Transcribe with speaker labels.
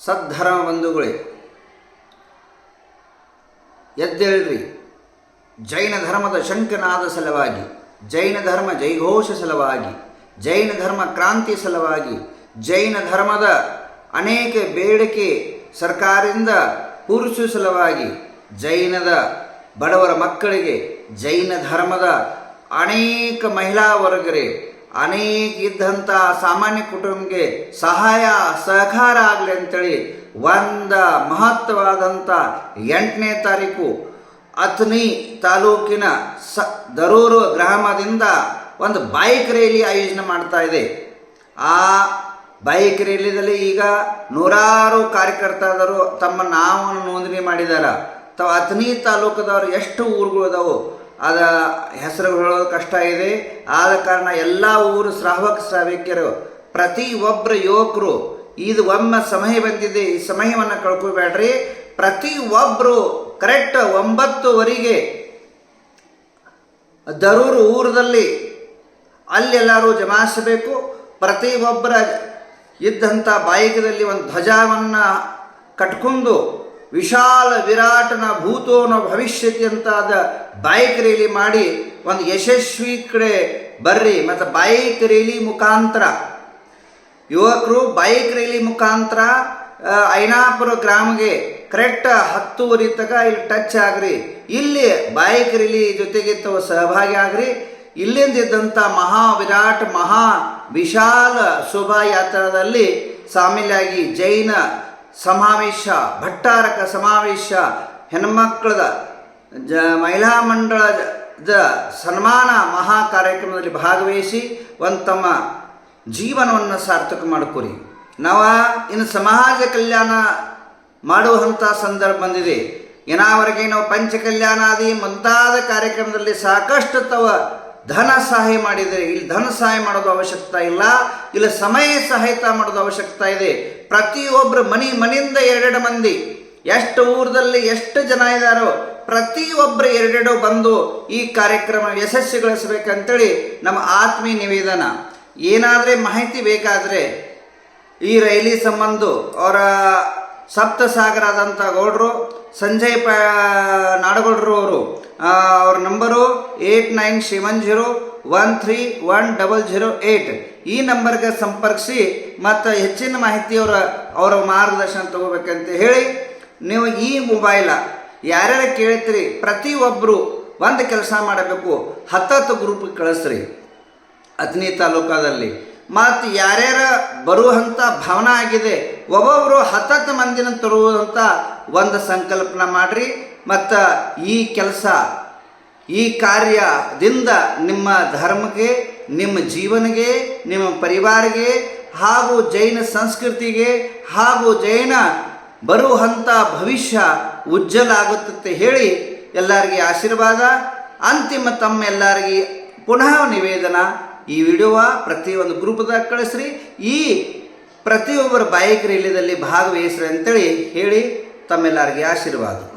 Speaker 1: ಸದ್ಧರ್ಮ ಬಂಧುಗಳೇ, ಎದ್ದೇಳ್ರಿ. ಜೈನ ಧರ್ಮದ ಶಂಕನಾದ ಸಲುವಾಗಿ, ಜೈನ ಧರ್ಮ ಜೈಘೋಷ ಸಲುವಾಗಿ, ಜೈನ ಧರ್ಮ ಕ್ರಾಂತಿ ಸಲುವಾಗಿ, ಜೈನ ಧರ್ಮದ ಅನೇಕ ಬೇಡಿಕೆ ಸರ್ಕಾರದಿಂದ ಪೂರಿಸುವ ಸಲುವಾಗಿ, ಜೈನದ ಬಡವರ ಮಕ್ಕಳಿಗೆ ಜೈನ ಧರ್ಮದ ಅನೇಕ ಮಹಿಳಾ ವರ್ಗರೇ ಅನೇಕ ಇದ್ದಂಥ ಸಾಮಾನ್ಯ ಕುಟುಂಬಕ್ಕೆ ಸಹಾಯ, ಸಹಕಾರ ಆಗಲಿ ಅಂತೇಳಿ ಒಂದು ಮಹತ್ವವಾದಂಥ ಎಂಟನೇ ತಾರೀಕು ಅಥ್ನಿ ತಾಲೂಕಿನ ಸ ದರೂರು ಗ್ರಾಮದಿಂದ ಒಂದು ಬೈಕ್ ರೈಲಿ ಆಯೋಜನೆ ಮಾಡ್ತಾ ಇದೆ. ಆ ಬೈಕ್ ರ್ಯಾಲಿದಲ್ಲಿ ಈಗ ನೂರಾರು ಕಾರ್ಯಕರ್ತರು ತಮ್ಮ ನಾಮವನ್ನು ನೋಂದಣಿ ಮಾಡಿದ್ದಾರೆ ತಾವು ಅಥನಿ ತಾಲೂಕದವರು ಎಷ್ಟು ಊರುಗಳು ಅದಾವು ಅದ ಹೆಸರು ಹೇಳೋದು ಕಷ್ಟ ಇದೆ. ಆದ ಕಾರಣ ಎಲ್ಲ ಊರು ಶ್ರಾವಕ ಶ್ರಾವಿಕ್ಯರು ಪ್ರತಿ ಒಬ್ಬರು ಯುವಕರು, ಇದು ಒಮ್ಮೆ ಸಮಯ ಬಂದಿದೆ, ಈ ಸಮಯವನ್ನು ಕಳ್ಕೊಬೇಡ್ರಿ. ಪ್ರತಿ ಒಬ್ಬರು ಕರೆಕ್ಟ್ ಒಂಬತ್ತುವರೆಗೆ ದರೂರು ಊರದಲ್ಲಿ ಅಲ್ಲೆಲ್ಲರೂ ಜಮಾಯಿಸಬೇಕು. ಪ್ರತಿ ಒಬ್ಬರ ಇದ್ದಂಥ ಬಾಯಿಕದಲ್ಲಿ ಒಂದು ಧ್ವಜವನ್ನು ಕಟ್ಕೊಂಡು ವಿಶಾಲ ವಿರಾಟನ ಭೂತೋನ ಭವಿಷ್ಯತಿ ಅಂತಾದ ಬೈಕ್ ರ್ಯಾಲಿ ಮಾಡಿ ಒಂದು ಯಶಸ್ವಿ ಕಡೆ ಬರ್ರಿ, ಮತ್ತು ಬೈಕ್ ರ್ಯಾಲಿ ಮುಖಾಂತರ. ಯುವಕರು ಬೈಕ್ ರ್ಯಾಲಿ ಮುಖಾಂತರ ಐನಾಪುರ ಗ್ರಾಮಗೆ ಕರೆಕ್ಟ್ ಹತ್ತುವರೆ ತಗ ಇಲ್ಲಿ ಟಚ್ ಆಗ್ರಿ. ಇಲ್ಲಿ ಬೈಕ್ ರ್ಯಾಲಿ ಜೊತೆಗೆ ಸಹಭಾಗಿ ಆಗ್ರಿ. ಇಲ್ಲಿಂದ ಇದ್ದಂಥ ಮಹಾ ವಿರಾಟ್, ಮಹಾ ವಿಶಾಲ ಶೋಭಾಯಾತ್ರದಲ್ಲಿ ಸಾಮಿಲಾಗಿ ಜೈನ ಸಮಾವೇಶ, ಭಟ್ಟಾರಕ ಸಮಾವೇಶ, ಹೆಣ್ಮಕ್ಳದ ಜ, ಮಹಿಳಾ ಮಂಡಳದ ಸನ್ಮಾನ ಮಹಾ ಕಾರ್ಯಕ್ರಮದಲ್ಲಿ ಭಾಗವಹಿಸಿ ಒಂದು ತಮ್ಮ ಜೀವನವನ್ನು ಸಾರ್ಥಕ ಮಾಡ್ಕೊರಿ. ನಾವು ಇನ್ನು ಸಮಾಜ ಕಲ್ಯಾಣ ಮಾಡುವಂಥ ಸಂದರ್ಭ ಬಂದಿದೆ. ಏನಾವರೆಗೆ ನಾವು ಪಂಚ ಕಲ್ಯಾಣಾದಿ ಮುಂತಾದ ಕಾರ್ಯಕ್ರಮದಲ್ಲಿ ಸಾಕಷ್ಟು ತವ ಧನ ಸಹಾಯ ಮಾಡಿದರೆ ಇಲ್ಲಿ ಧನ ಸಹಾಯ ಮಾಡೋದು ಅವಶ್ಯಕತೆ ಇಲ್ಲ, ಇಲ್ಲಿ ಸಮಯ ಸಹಾಯತ ಮಾಡೋದು ಅವಶ್ಯಕತೆ ಇದೆ. ಪ್ರತಿಯೊಬ್ಬರು ಮನೆ ಮನೆಯಿಂದ ಎರಡೆರಡು ಮಂದಿ, ಎಷ್ಟು ಊರದಲ್ಲಿ ಎಷ್ಟು ಜನ ಇದ್ದಾರೋ ಪ್ರತಿಯೊಬ್ಬರು ಎರಡೆರಡು ಬಂದು ಈ ಕಾರ್ಯಕ್ರಮ ಯಶಸ್ವಿಗೊಳಿಸಬೇಕಂತೇಳಿ ನಮ್ಮ ಆತ್ಮೀಯ ನಿವೇದನ. ಏನಾದರೆ ಮಾಹಿತಿ ಬೇಕಾದರೆ ಈ ರೈಲಿ ಸಂಬಂಧ ಅವರ ಸಪ್ತಸಾಗರ ಆದಂಥ ಗೌಡ್ರು ಸಂಜಯ್ ಪ ನಾಡಗೌಡರು ಅವರು ಅವ್ರ number eight nine seven zero one three one double zero eight ಈ ನಂಬರ್ಗೆ ಸಂಪರ್ಕಿಸಿ ಮತ್ತು ಹೆಚ್ಚಿನ ಮಾಹಿತಿ ಅವರ ಮಾರ್ಗದರ್ಶನ ತಗೋಬೇಕಂತ ಹೇಳಿ ನೀವು ಈ ಮೊಬೈಲ ಯಾರ್ಯಾರು ಕೇಳ್ತೀರಿ ಪ್ರತಿಯೊಬ್ಬರು ಒಂದು ಕೆಲಸ ಮಾಡಬೇಕು. ಹತ್ತತ್ತು ಗ್ರೂಪ್ ಕಳಿಸ್ರಿ. ಅಥಣಿ ತಾಲೂಕಾದಲ್ಲಿ ಮತ್ತು ಯಾರ್ಯಾರ ಬರುವಂಥ ಭವನ ಆಗಿದೆ ಒಬ್ಬೊಬ್ಬರು ಹತ್ತತ್ತು ಮಂದಿನ ತರುವಂಥ ಒಂದು ಸಂಕಲ್ಪನ ಮಾಡಿರಿ. ಮತ್ತು ಈ ಕೆಲಸ, ಈ ಕಾರ್ಯದಿಂದ ನಿಮ್ಮ ಧರ್ಮಕ್ಕೆ, ನಿಮ್ಮ ಜೀವನಗೆ ನಿಮ್ಮ ಪರಿವಾರಗೆ ಹಾಗೂ ಜೈನ ಸಂಸ್ಕೃತಿಗೆ, ಹಾಗೂ ಜೈನ ಬರುವಂಥ ಭವಿಷ್ಯ ಉಜ್ವಲ ಆಗುತ್ತಂತೆ ಹೇಳಿ ಎಲ್ಲರಿಗೆ ಆಶೀರ್ವಾದ. ಅಂತಿಮ ತಮ್ಮೆಲ್ಲರಿಗೆ ಪುನಃ ನಿವೇದನ. ಈ ವಿಡಿಯೋವ ಪ್ರತಿಯೊಂದು ಗ್ರೂಪ್ದಾಗ ಕಳಿಸ್ರಿ. ಈ ಪ್ರತಿಯೊಬ್ಬರ ಬೈಕ್ ರ್ಯಾಲಿಯಲ್ಲಿ ಭಾಗವಹಿಸ್ರಿ ಅಂತೇಳಿ ಹೇಳಿ ತಮ್ಮೆಲ್ಲರಿಗೆ ಆಶೀರ್ವಾದ.